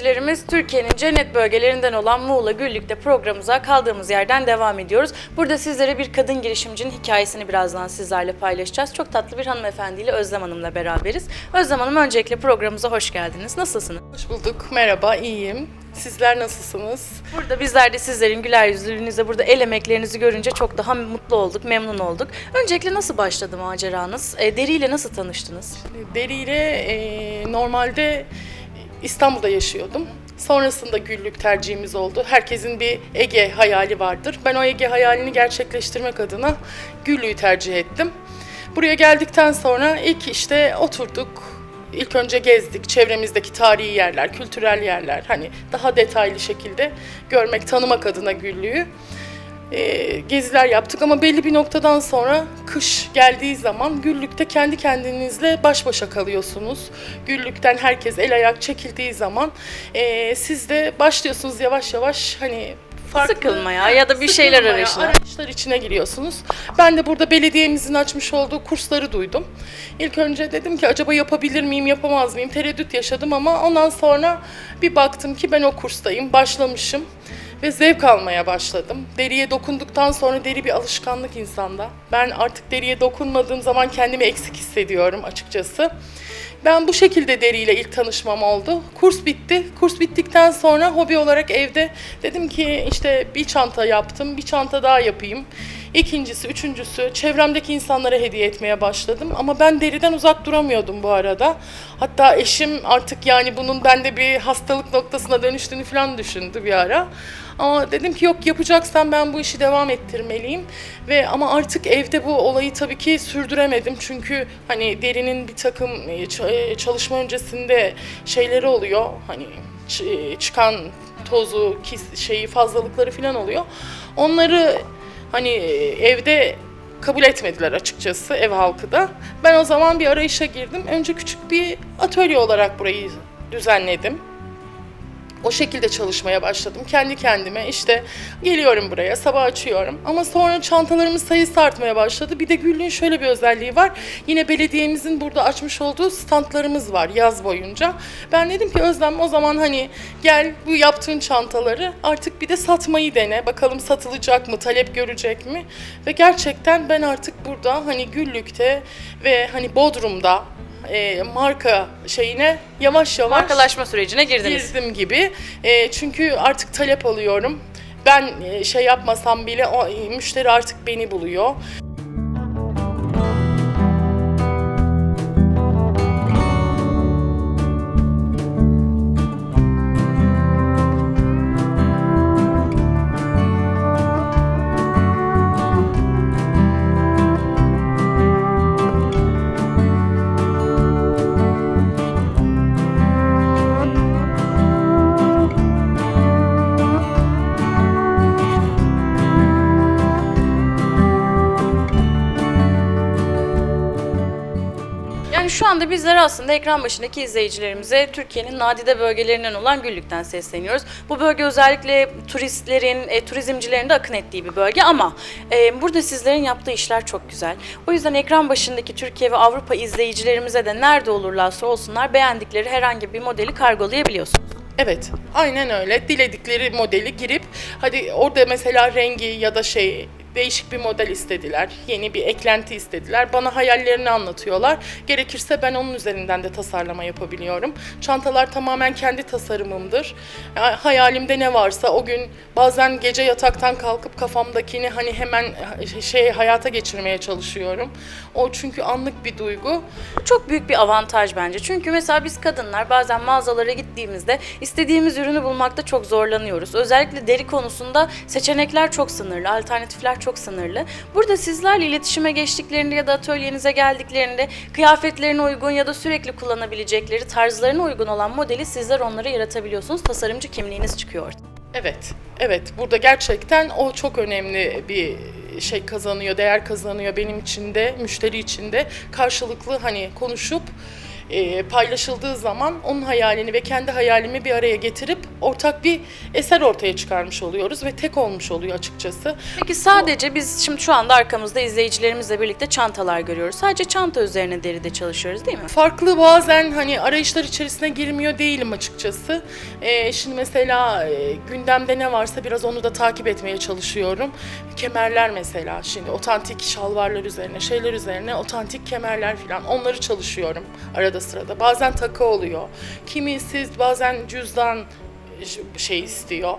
izleyicilerimiz Türkiye'nin cennet bölgelerinden olan Muğla Güllük'te programımıza kaldığımız yerden devam ediyoruz. Burada sizlere bir kadın girişimcinin hikayesini birazdan sizlerle paylaşacağız. Çok tatlı bir hanımefendiyle Özlem Hanım'la beraberiz. Özlem Hanım öncelikle programımıza hoş geldiniz. Nasılsınız? Hoş bulduk. Merhaba, iyiyim. Sizler nasılsınız? Burada bizler de sizlerin güler yüzlülüğünüzü, burada el emeklerinizi görünce çok daha mutlu olduk, memnun olduk. Öncelikle nasıl başladı maceranız? E, deriyle nasıl tanıştınız? Deriyle e, normalde İstanbul'da yaşıyordum. Sonrasında güllük tercihimiz oldu. Herkesin bir Ege hayali vardır. Ben o Ege hayalini gerçekleştirmek adına güllüğü tercih ettim. Buraya geldikten sonra ilk işte oturduk. İlk önce gezdik çevremizdeki tarihi yerler, kültürel yerler hani daha detaylı şekilde görmek, tanımak adına güllüğü. E, geziler yaptık ama belli bir noktadan sonra kış geldiği zaman güllükte kendi kendinizle baş başa kalıyorsunuz. Güllükten herkes el ayak çekildiği zaman e, siz de başlıyorsunuz yavaş yavaş hani farklı Sıkılmaya ya da bir şeyler arayışına. arayışlar içine giriyorsunuz. Ben de burada belediyemizin açmış olduğu kursları duydum. İlk önce dedim ki acaba yapabilir miyim, yapamaz mıyım? Tereddüt yaşadım ama ondan sonra bir baktım ki ben o kurstayım, başlamışım ve zevk almaya başladım. Deriye dokunduktan sonra deri bir alışkanlık insanda. Ben artık deriye dokunmadığım zaman kendimi eksik hissediyorum açıkçası. Ben bu şekilde deriyle ilk tanışmam oldu. Kurs bitti. Kurs bittikten sonra hobi olarak evde dedim ki işte bir çanta yaptım, bir çanta daha yapayım. İkincisi, üçüncüsü çevremdeki insanlara hediye etmeye başladım. Ama ben deriden uzak duramıyordum bu arada. Hatta eşim artık yani bunun bende bir hastalık noktasına dönüştüğünü falan düşündü bir ara. Ama dedim ki yok yapacaksan ben bu işi devam ettirmeliyim. Ve ama artık evde bu olayı tabii ki sürdüremedim. Çünkü hani derinin bir takım e, e, çalışma öncesinde şeyleri oluyor. Hani e, çıkan tozu, şeyi fazlalıkları falan oluyor. Onları hani evde kabul etmediler açıkçası ev halkı da. Ben o zaman bir arayışa girdim. Önce küçük bir atölye olarak burayı düzenledim. O şekilde çalışmaya başladım. Kendi kendime işte geliyorum buraya, sabah açıyorum. Ama sonra çantalarımın sayısı artmaya başladı. Bir de Güllü'nün şöyle bir özelliği var. Yine belediyemizin burada açmış olduğu standlarımız var yaz boyunca. Ben dedim ki Özlem o zaman hani gel bu yaptığın çantaları artık bir de satmayı dene. Bakalım satılacak mı, talep görecek mi? Ve gerçekten ben artık burada hani Güllük'te ve hani Bodrum'da e, marka şeyine yavaş yavaş Markalaşma sürecine girdiniz. girdim gibi. E, çünkü artık talep alıyorum. Ben e, şey yapmasam bile o e, müşteri artık beni buluyor. Şu anda bizler aslında ekran başındaki izleyicilerimize Türkiye'nin nadide bölgelerinden olan Güllük'ten sesleniyoruz. Bu bölge özellikle turistlerin, e, turizmcilerin de akın ettiği bir bölge ama e, burada sizlerin yaptığı işler çok güzel. O yüzden ekran başındaki Türkiye ve Avrupa izleyicilerimize de nerede olurlarsa olsunlar beğendikleri herhangi bir modeli kargolayabiliyorsunuz. Evet, aynen öyle. Diledikleri modeli girip hadi orada mesela rengi ya da şey değişik bir model istediler. Yeni bir eklenti istediler. Bana hayallerini anlatıyorlar. Gerekirse ben onun üzerinden de tasarlama yapabiliyorum. Çantalar tamamen kendi tasarımımdır. Hayalimde ne varsa o gün bazen gece yataktan kalkıp kafamdakini hani hemen şey hayata geçirmeye çalışıyorum. O çünkü anlık bir duygu. Çok büyük bir avantaj bence. Çünkü mesela biz kadınlar bazen mağazalara gittiğimizde istediğimiz ürünü bulmakta çok zorlanıyoruz. Özellikle deri konusunda seçenekler çok sınırlı, alternatifler çok sınırlı. Burada sizlerle iletişime geçtiklerinde ya da atölyenize geldiklerinde kıyafetlerine uygun ya da sürekli kullanabilecekleri tarzlarına uygun olan modeli sizler onlara yaratabiliyorsunuz. Tasarımcı kimliğiniz çıkıyor. Evet, evet. Burada gerçekten o çok önemli bir şey kazanıyor, değer kazanıyor benim için de, müşteri için de. Karşılıklı hani konuşup e, paylaşıldığı zaman onun hayalini ve kendi hayalimi bir araya getirip ortak bir eser ortaya çıkarmış oluyoruz ve tek olmuş oluyor açıkçası. Peki sadece biz şimdi şu anda arkamızda izleyicilerimizle birlikte çantalar görüyoruz. Sadece çanta üzerine deride çalışıyoruz değil mi? Farklı bazen hani arayışlar içerisine girmiyor değilim açıkçası. Ee, şimdi mesela e, gündemde ne varsa biraz onu da takip etmeye çalışıyorum. Kemerler mesela şimdi otantik şalvarlar üzerine, şeyler üzerine otantik kemerler falan onları çalışıyorum arada sırada. Bazen takı oluyor. Kimisi bazen cüzdan şey istiyor.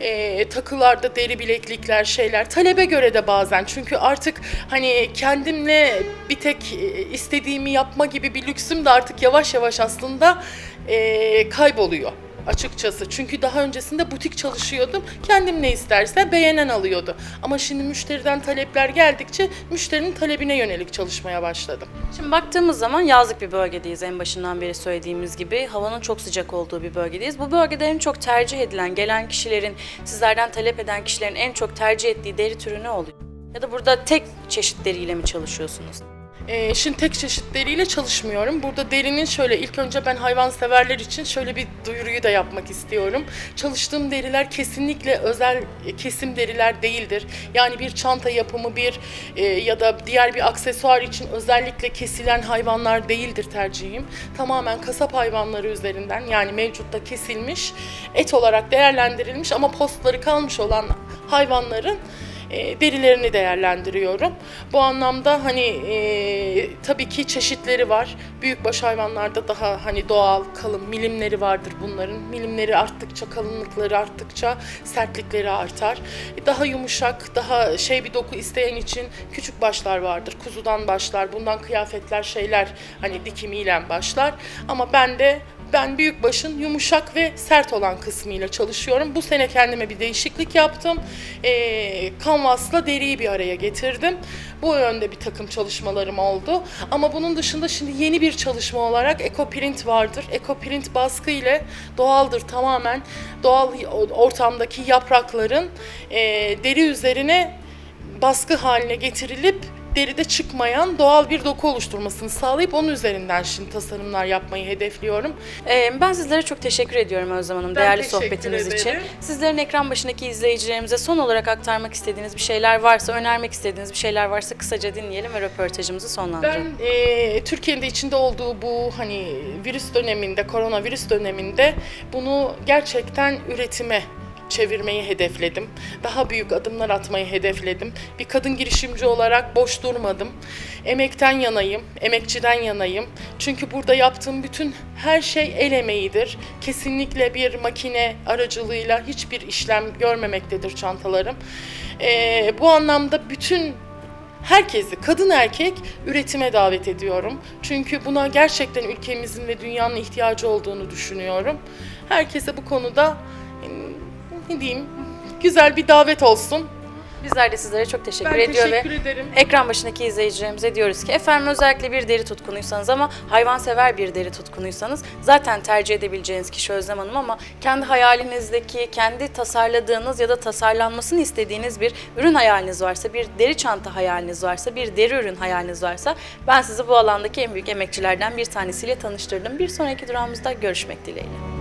Ee, takılarda deri bileklikler, şeyler. Talebe göre de bazen. Çünkü artık hani kendimle bir tek e, istediğimi yapma gibi bir lüksüm de artık yavaş yavaş aslında e, kayboluyor açıkçası. Çünkü daha öncesinde butik çalışıyordum. Kendim ne isterse beğenen alıyordu. Ama şimdi müşteriden talepler geldikçe müşterinin talebine yönelik çalışmaya başladım. Şimdi baktığımız zaman yazlık bir bölgedeyiz en başından beri söylediğimiz gibi. Havanın çok sıcak olduğu bir bölgedeyiz. Bu bölgede en çok tercih edilen, gelen kişilerin, sizlerden talep eden kişilerin en çok tercih ettiği deri türü ne oluyor? Ya da burada tek çeşit deriyle mi çalışıyorsunuz? Ee, şimdi tek çeşitleriyle çalışmıyorum. Burada derinin şöyle ilk önce ben hayvanseverler için şöyle bir duyuruyu da yapmak istiyorum. Çalıştığım deriler kesinlikle özel kesim deriler değildir. Yani bir çanta yapımı bir e, ya da diğer bir aksesuar için özellikle kesilen hayvanlar değildir tercihim. Tamamen kasap hayvanları üzerinden yani mevcutta kesilmiş, et olarak değerlendirilmiş ama postları kalmış olan hayvanların e, derilerini değerlendiriyorum. Bu anlamda hani e, tabii ki çeşitleri var. Büyükbaş hayvanlarda daha hani doğal, kalın milimleri vardır bunların. Milimleri arttıkça, kalınlıkları arttıkça sertlikleri artar. E, Daha yumuşak, daha şey bir doku isteyen için küçük başlar vardır. Kuzudan başlar, bundan kıyafetler, şeyler hani dikimiyle başlar. Ama ben de ben büyük başın yumuşak ve sert olan kısmıyla çalışıyorum. Bu sene kendime bir değişiklik yaptım. Ee, kanvasla deriyi bir araya getirdim. Bu yönde bir takım çalışmalarım oldu. Ama bunun dışında şimdi yeni bir çalışma olarak ekoprint vardır. Ekoprint baskı ile doğaldır tamamen. Doğal ortamdaki yaprakların e, deri üzerine baskı haline getirilip deride çıkmayan doğal bir doku oluşturmasını sağlayıp onun üzerinden şimdi tasarımlar yapmayı hedefliyorum. Ee, ben sizlere çok teşekkür ediyorum Özlem Hanım Ben değerli sohbetiniz için. ederim. Sizlerin ekran başındaki izleyicilerimize son olarak aktarmak istediğiniz bir şeyler varsa, önermek istediğiniz bir şeyler varsa kısaca dinleyelim ve röportajımızı sonlandıralım. Ben e, Türkiye'nin de içinde olduğu bu hani virüs döneminde, koronavirüs döneminde bunu gerçekten üretime çevirmeyi hedefledim. Daha büyük adımlar atmayı hedefledim. Bir kadın girişimci olarak boş durmadım. Emekten yanayım, emekçiden yanayım. Çünkü burada yaptığım bütün her şey el emeğidir. Kesinlikle bir makine aracılığıyla hiçbir işlem görmemektedir çantalarım. E, bu anlamda bütün herkesi, kadın erkek üretime davet ediyorum. Çünkü buna gerçekten ülkemizin ve dünyanın ihtiyacı olduğunu düşünüyorum. Herkese bu konuda ne diyeyim güzel bir davet olsun. Bizler de sizlere çok teşekkür Ben ediyor teşekkür ve ederim. ekran başındaki izleyicilerimize diyoruz ki efendim özellikle bir deri tutkunuysanız ama hayvansever bir deri tutkunuysanız zaten tercih edebileceğiniz kişi Özlem Hanım ama kendi hayalinizdeki, kendi tasarladığınız ya da tasarlanmasını istediğiniz bir ürün hayaliniz varsa, bir deri çanta hayaliniz varsa, bir deri ürün hayaliniz varsa ben sizi bu alandaki en büyük emekçilerden bir tanesiyle tanıştırdım. Bir sonraki durağımızda görüşmek dileğiyle.